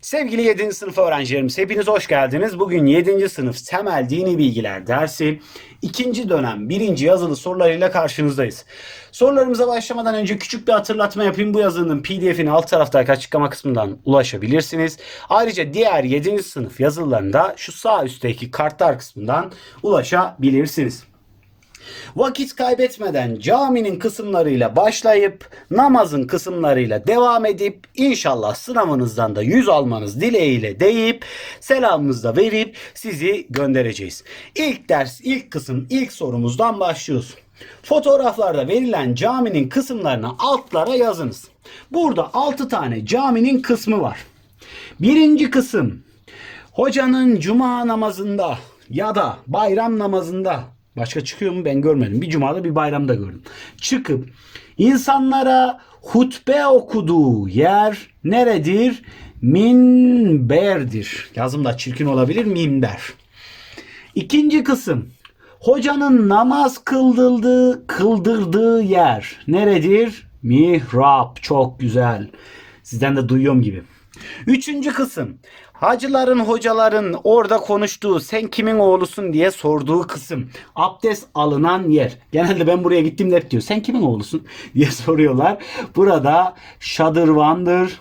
Sevgili 7. sınıf öğrencilerimiz hepiniz hoş geldiniz. Bugün 7. sınıf temel dini bilgiler dersi ikinci dönem birinci yazılı sorularıyla karşınızdayız. Sorularımıza başlamadan önce küçük bir hatırlatma yapayım. Bu yazının pdf'ini alt taraftaki açıklama kısmından ulaşabilirsiniz. Ayrıca diğer 7. sınıf yazılarında şu sağ üstteki kartlar kısmından ulaşabilirsiniz. Vakit kaybetmeden caminin kısımlarıyla başlayıp namazın kısımlarıyla devam edip inşallah sınavınızdan da 100 almanız dileğiyle deyip selamımızı da verip sizi göndereceğiz. İlk ders, ilk kısım, ilk sorumuzdan başlıyoruz. Fotoğraflarda verilen caminin kısımlarını altlara yazınız. Burada 6 tane caminin kısmı var. Birinci kısım hocanın cuma namazında ya da bayram namazında başka çıkıyor mu ben görmedim. Bir cumada bir bayramda gördüm. Çıkıp insanlara hutbe okuduğu yer neredir? Minberdir. Yazım da çirkin olabilir minber. İkinci kısım hocanın namaz kıldırdığı, kıldırdığı yer neredir? Mihrap. Çok güzel. Sizden de duyuyorum gibi. Üçüncü kısım. Hacıların, hocaların orada konuştuğu sen kimin oğlusun diye sorduğu kısım. Abdest alınan yer. Genelde ben buraya gittiğimde hep diyor sen kimin oğlusun diye soruyorlar. Burada şadırvandır.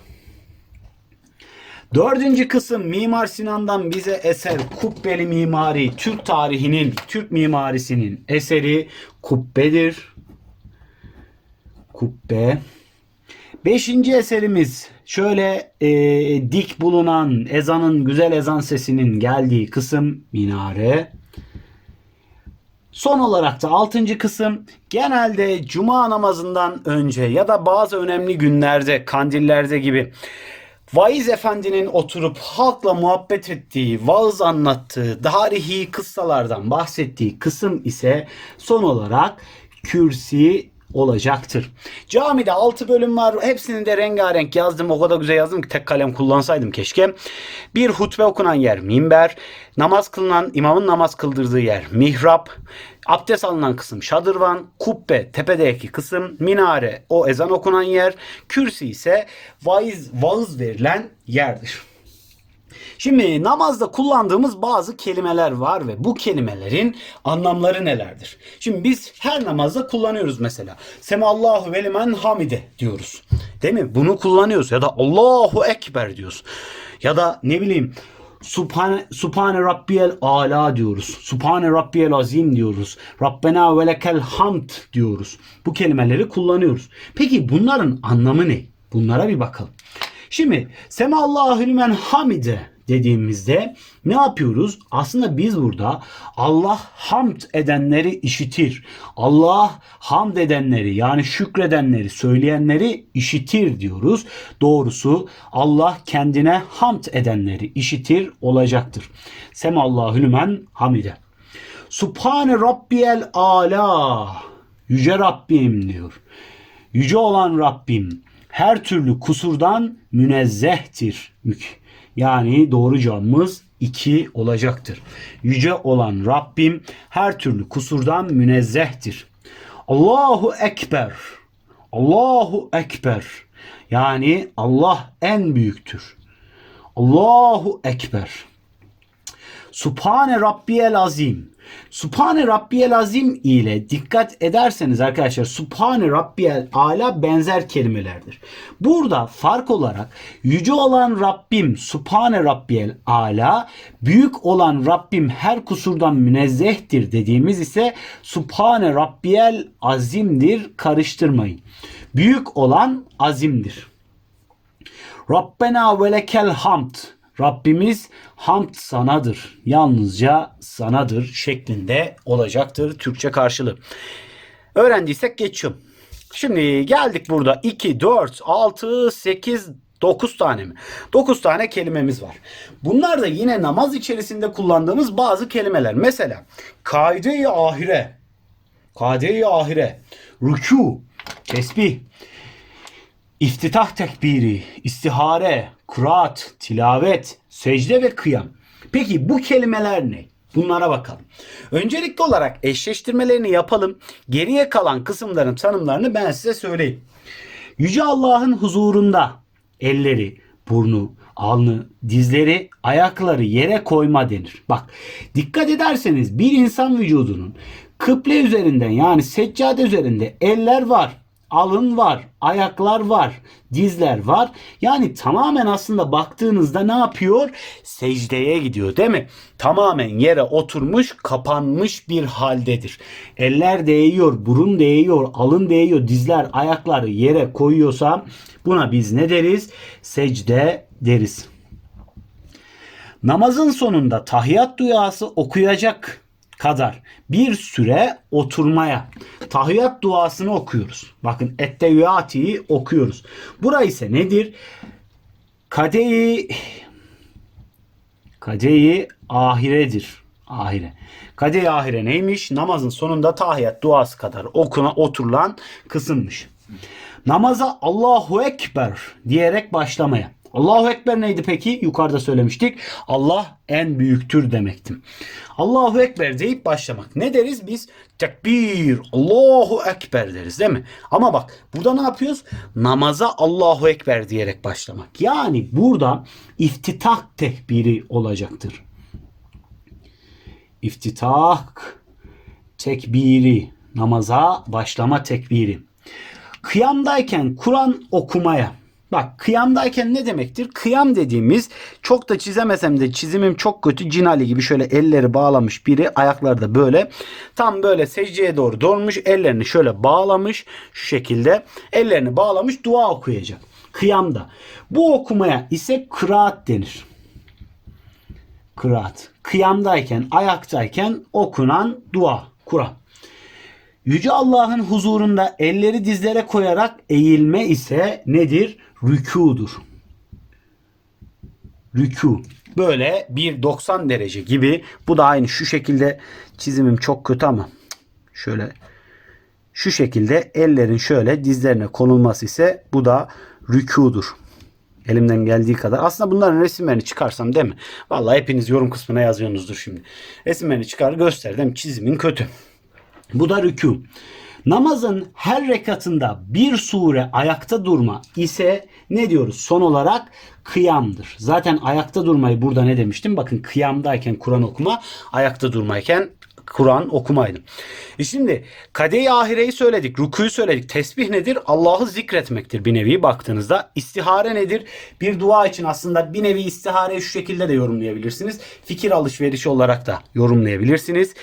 Dördüncü kısım Mimar Sinan'dan bize eser kubbeli mimari Türk tarihinin, Türk mimarisinin eseri kubbedir. Kubbe. Beşinci eserimiz şöyle e, dik bulunan ezanın güzel ezan sesinin geldiği kısım minare. Son olarak da altıncı kısım genelde cuma namazından önce ya da bazı önemli günlerde kandillerde gibi Vaiz Efendi'nin oturup halkla muhabbet ettiği, vaaz anlattığı, tarihi kıssalardan bahsettiği kısım ise son olarak kürsi olacaktır. Camide 6 bölüm var. Hepsini de rengarenk yazdım. O kadar güzel yazdım ki tek kalem kullansaydım keşke. Bir hutbe okunan yer minber. Namaz kılınan imamın namaz kıldırdığı yer mihrap. Abdest alınan kısım şadırvan. Kubbe tepedeki kısım minare o ezan okunan yer. Kürsi ise vaiz, vaız verilen yerdir. Şimdi namazda kullandığımız bazı kelimeler var ve bu kelimelerin anlamları nelerdir? Şimdi biz her namazda kullanıyoruz mesela. Semallahu ve limen hamide diyoruz. Değil mi? Bunu kullanıyoruz ya da Allahu ekber diyoruz. Ya da ne bileyim Subhane, Subhane Rabbiyel Ala diyoruz. Subhane Rabbiyel Azim diyoruz. Rabbena ve lekel hamd diyoruz. Bu kelimeleri kullanıyoruz. Peki bunların anlamı ne? Bunlara bir bakalım. Şimdi Semallahu limen hamide dediğimizde ne yapıyoruz? Aslında biz burada Allah hamd edenleri işitir. Allah hamd edenleri yani şükredenleri, söyleyenleri işitir diyoruz. Doğrusu Allah kendine hamd edenleri işitir olacaktır. Semallahu limen hamide. Subhane Rabbiyel Ala. Yüce Rabbim diyor. Yüce olan Rabbim her türlü kusurdan münezzehtir. Yani doğru cevabımız 2 olacaktır. Yüce olan Rabbim her türlü kusurdan münezzehtir. Allahu Ekber. Allahu Ekber. Yani Allah en büyüktür. Allahu Ekber. Subhane Rabbiyel Azim. Subhane Rabbiyel Azim ile dikkat ederseniz arkadaşlar Subhane Rabbiyel Ala benzer kelimelerdir. Burada fark olarak yüce olan Rabbim Subhane Rabbiyel Ala büyük olan Rabbim her kusurdan münezzehtir dediğimiz ise Subhane Rabbiyel Azim'dir karıştırmayın. Büyük olan azimdir. Rabbena ve lekel hamd. Rabbimiz hamd sanadır. Yalnızca sanadır şeklinde olacaktır Türkçe karşılığı. Öğrendiysek geçiyorum. Şimdi geldik burada 2, 4, 6, 8, 9 tane mi? 9 tane kelimemiz var. Bunlar da yine namaz içerisinde kullandığımız bazı kelimeler. Mesela kaide-i ahire, kaide-i ahire, rükû, tesbih, İftitah tekbiri, istihare, kıraat, tilavet, secde ve kıyam. Peki bu kelimeler ne? Bunlara bakalım. Öncelikli olarak eşleştirmelerini yapalım. Geriye kalan kısımların tanımlarını ben size söyleyeyim. Yüce Allah'ın huzurunda elleri, burnu, alnı, dizleri, ayakları yere koyma denir. Bak dikkat ederseniz bir insan vücudunun kıble üzerinden yani seccade üzerinde eller var, alın var, ayaklar var, dizler var. Yani tamamen aslında baktığınızda ne yapıyor? Secdeye gidiyor değil mi? Tamamen yere oturmuş, kapanmış bir haldedir. Eller değiyor, burun değiyor, alın değiyor, dizler, ayakları yere koyuyorsa buna biz ne deriz? Secde deriz. Namazın sonunda tahiyat duası okuyacak kadar bir süre oturmaya tahiyat duasını okuyoruz. Bakın etteviyatiyi okuyoruz. Bura ise nedir? Kadeyi kadeyi ahiredir. Ahire. Kade-i ahire neymiş? Namazın sonunda tahiyat duası kadar okuna oturulan kısımmış. Namaza Allahu Ekber diyerek başlamaya. Allahu Ekber neydi peki? Yukarıda söylemiştik. Allah en büyüktür demekti. Allahu Ekber deyip başlamak. Ne deriz biz? Tekbir, Allahu Ekber deriz değil mi? Ama bak burada ne yapıyoruz? Namaza Allahu Ekber diyerek başlamak. Yani burada iftitah tekbiri olacaktır. İftitah tekbiri, namaza başlama tekbiri. Kıyamdayken Kur'an okumaya. Bak kıyamdayken ne demektir? Kıyam dediğimiz çok da çizemesem de çizimim çok kötü. Cinali gibi şöyle elleri bağlamış biri ayakları da böyle tam böyle secdeye doğru doğrulmuş ellerini şöyle bağlamış şu şekilde ellerini bağlamış dua okuyacak. Kıyamda. Bu okumaya ise kıraat denir. Kıraat. Kıyamdayken, ayaktayken okunan dua, Kur'an. Yüce Allah'ın huzurunda elleri dizlere koyarak eğilme ise nedir? Rükudur. Rükû. Böyle bir 90 derece gibi. Bu da aynı şu şekilde çizimim çok kötü ama şöyle şu şekilde ellerin şöyle dizlerine konulması ise bu da rükudur. Elimden geldiği kadar. Aslında bunların resimlerini çıkarsam değil mi? Vallahi hepiniz yorum kısmına yazıyorsunuzdur şimdi. Resimlerini çıkar göster değil mi? Çizimin kötü. Bu da rükû. Namazın her rekatında bir sure ayakta durma ise ne diyoruz? Son olarak kıyamdır. Zaten ayakta durmayı burada ne demiştim? Bakın kıyamdayken Kur'an okuma, ayakta durmayken Kur'an okumaydı. E şimdi kade-i ahireyi söyledik, rukuyu söyledik. Tesbih nedir? Allah'ı zikretmektir bir nevi baktığınızda. İstihare nedir? Bir dua için aslında bir nevi istihareyi şu şekilde de yorumlayabilirsiniz. Fikir alışverişi olarak da yorumlayabilirsiniz.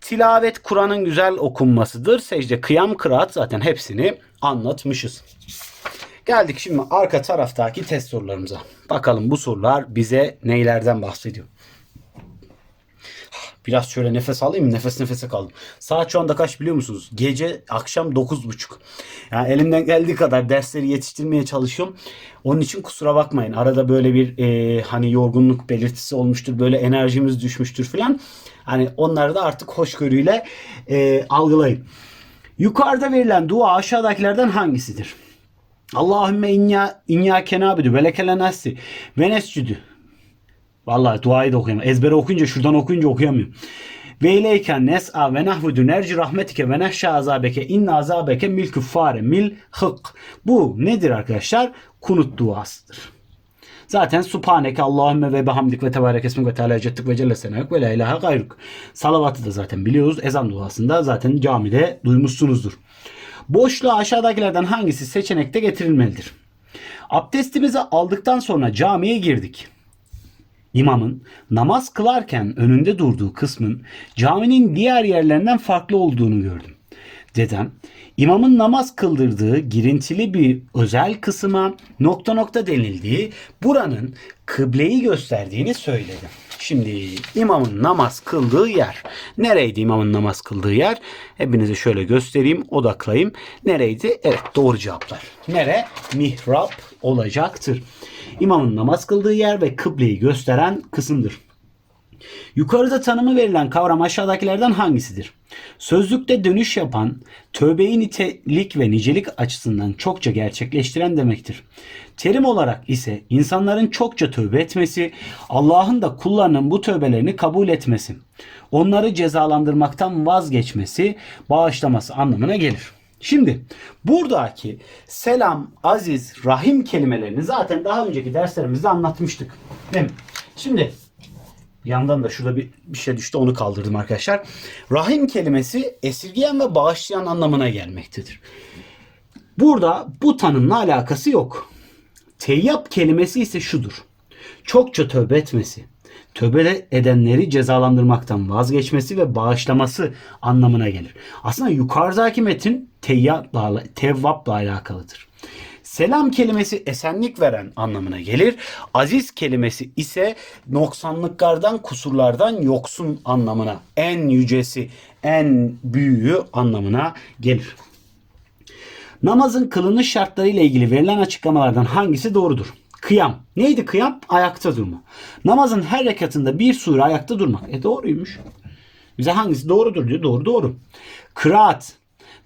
Tilavet Kur'an'ın güzel okunmasıdır. Secde, kıyam, kıraat zaten hepsini anlatmışız. Geldik şimdi arka taraftaki test sorularımıza. Bakalım bu sorular bize neylerden bahsediyor. Biraz şöyle nefes alayım? Nefes nefese kaldım. Saat şu anda kaç biliyor musunuz? Gece akşam 9.30. Yani elimden geldiği kadar dersleri yetiştirmeye çalışıyorum. Onun için kusura bakmayın. Arada böyle bir e, hani yorgunluk belirtisi olmuştur. Böyle enerjimiz düşmüştür falan. Hani onları da artık hoşgörüyle e, algılayın. Yukarıda verilen dua aşağıdakilerden hangisidir? Allahümme inna inna kenabidu ve nassi ve nescüdü. Vallahi duayı da okuyamıyorum. Ezbere okuyunca şuradan okuyunca okuyamıyorum. Ve ileyken nes'a ve nahvudu nerci rahmetike ve nehşa azabeke inna azabeke mil küffare mil hık. Bu nedir arkadaşlar? Kunut duasıdır. Zaten Subhaneke Allahümme ve behamdik ve tebarek esmik ve teala cettik ve celle senek ve la ilahe gayruk. Salavatı da zaten biliyoruz. Ezan duasında zaten camide duymuşsunuzdur. Boşluğa aşağıdakilerden hangisi seçenekte getirilmelidir? Abdestimizi aldıktan sonra camiye girdik. İmamın namaz kılarken önünde durduğu kısmın caminin diğer yerlerinden farklı olduğunu gördüm. Dedem imamın namaz kıldırdığı girintili bir özel kısma nokta nokta denildiği buranın kıbleyi gösterdiğini söyledi. Şimdi imamın namaz kıldığı yer. Nereydi imamın namaz kıldığı yer? Hepinize şöyle göstereyim, odaklayayım. Nereydi? Evet doğru cevaplar. Nere? Mihrap olacaktır. İmamın namaz kıldığı yer ve kıbleyi gösteren kısımdır. Yukarıda tanımı verilen kavram aşağıdakilerden hangisidir? Sözlükte dönüş yapan, tövbeyi nitelik ve nicelik açısından çokça gerçekleştiren demektir. Terim olarak ise insanların çokça tövbe etmesi, Allah'ın da kullarının bu tövbelerini kabul etmesi, onları cezalandırmaktan vazgeçmesi, bağışlaması anlamına gelir. Şimdi buradaki selam, aziz, rahim kelimelerini zaten daha önceki derslerimizde anlatmıştık. Değil mi? Şimdi yandan da şurada bir, bir şey düştü onu kaldırdım arkadaşlar. Rahim kelimesi esirgeyen ve bağışlayan anlamına gelmektedir. Burada bu tanımla alakası yok. Teyyap kelimesi ise şudur. Çokça tövbe etmesi, tövbe edenleri cezalandırmaktan vazgeçmesi ve bağışlaması anlamına gelir. Aslında yukarıdaki metin teyyapla, tevvapla alakalıdır. Selam kelimesi esenlik veren anlamına gelir. Aziz kelimesi ise noksanlıklardan, kusurlardan yoksun anlamına, en yücesi, en büyüğü anlamına gelir. Namazın kılınış şartları ile ilgili verilen açıklamalardan hangisi doğrudur? Kıyam. Neydi kıyam? Ayakta durma. Namazın her rekatında bir sure ayakta durmak. E doğruymuş. Bize hangisi doğrudur diyor. Doğru doğru. Kıraat.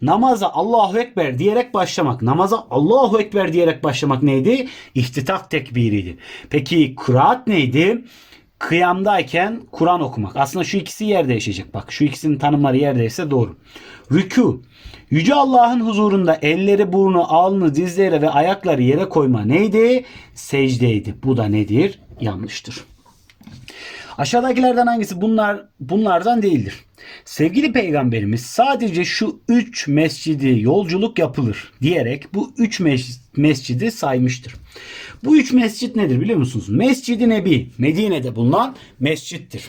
Namaza Allahu Ekber diyerek başlamak. Namaza Allahu Ekber diyerek başlamak neydi? İhtitaf tekbiriydi. Peki kıraat neydi? Kıyamdayken Kur'an okumak. Aslında şu ikisi yer değişecek. Bak şu ikisinin tanımları yer değişse doğru. Rükû. Yüce Allah'ın huzurunda elleri, burnu, alnı, dizleri ve ayakları yere koyma neydi? Secdeydi. Bu da nedir? Yanlıştır. Aşağıdakilerden hangisi bunlar bunlardan değildir? Sevgili peygamberimiz sadece şu üç mescidi yolculuk yapılır diyerek bu üç mes- mescidi saymıştır. Bu üç mescit nedir biliyor musunuz? Mescid-i Nebi, Medine'de bulunan mescittir.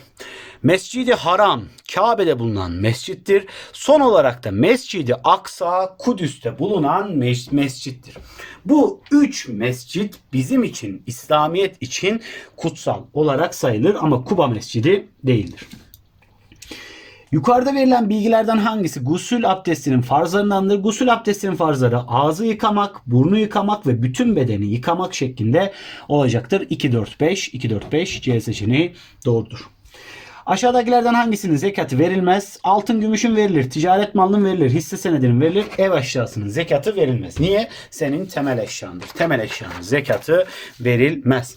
Mescid-i Haram, Kabe'de bulunan mescittir. Son olarak da Mescid-i Aksa, Kudüs'te bulunan mes- mescittir. Bu üç mescit bizim için, İslamiyet için kutsal olarak sayılır ama Kuba Mescidi değildir. Yukarıda verilen bilgilerden hangisi gusül abdestinin farzlarındandır? Gusül abdestinin farzları ağzı yıkamak, burnu yıkamak ve bütün bedeni yıkamak şeklinde olacaktır. 2 4 5 2 4 5 C seçeneği doğrudur. Aşağıdakilerden hangisinin zekatı verilmez? Altın gümüşün verilir, ticaret malının verilir, hisse senedinin verilir, ev eşyasının zekatı verilmez. Niye? Senin temel eşyandır. Temel eşyanın zekatı verilmez.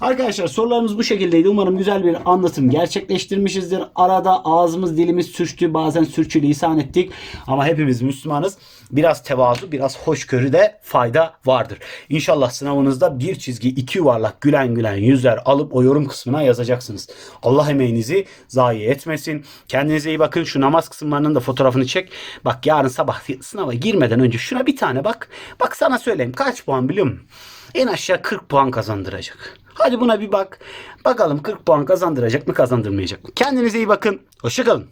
Arkadaşlar sorularımız bu şekildeydi. Umarım güzel bir anlatım gerçekleştirmişizdir. Arada ağzımız dilimiz sürçtü. Bazen sürçülisan ettik. Ama hepimiz Müslümanız. Biraz tevazu, biraz hoşgörüde fayda vardır. İnşallah sınavınızda bir çizgi, iki yuvarlak, gülen gülen yüzler alıp o yorum kısmına yazacaksınız. Allah emeğinizi zayi etmesin. Kendinize iyi bakın. Şu namaz kısımlarının da fotoğrafını çek. Bak yarın sabah sınava girmeden önce şuna bir tane bak. Bak sana söyleyeyim kaç puan biliyor musun? En aşağı 40 puan kazandıracak. Hadi buna bir bak. Bakalım 40 puan kazandıracak mı kazandırmayacak mı? Kendinize iyi bakın. Hoşçakalın.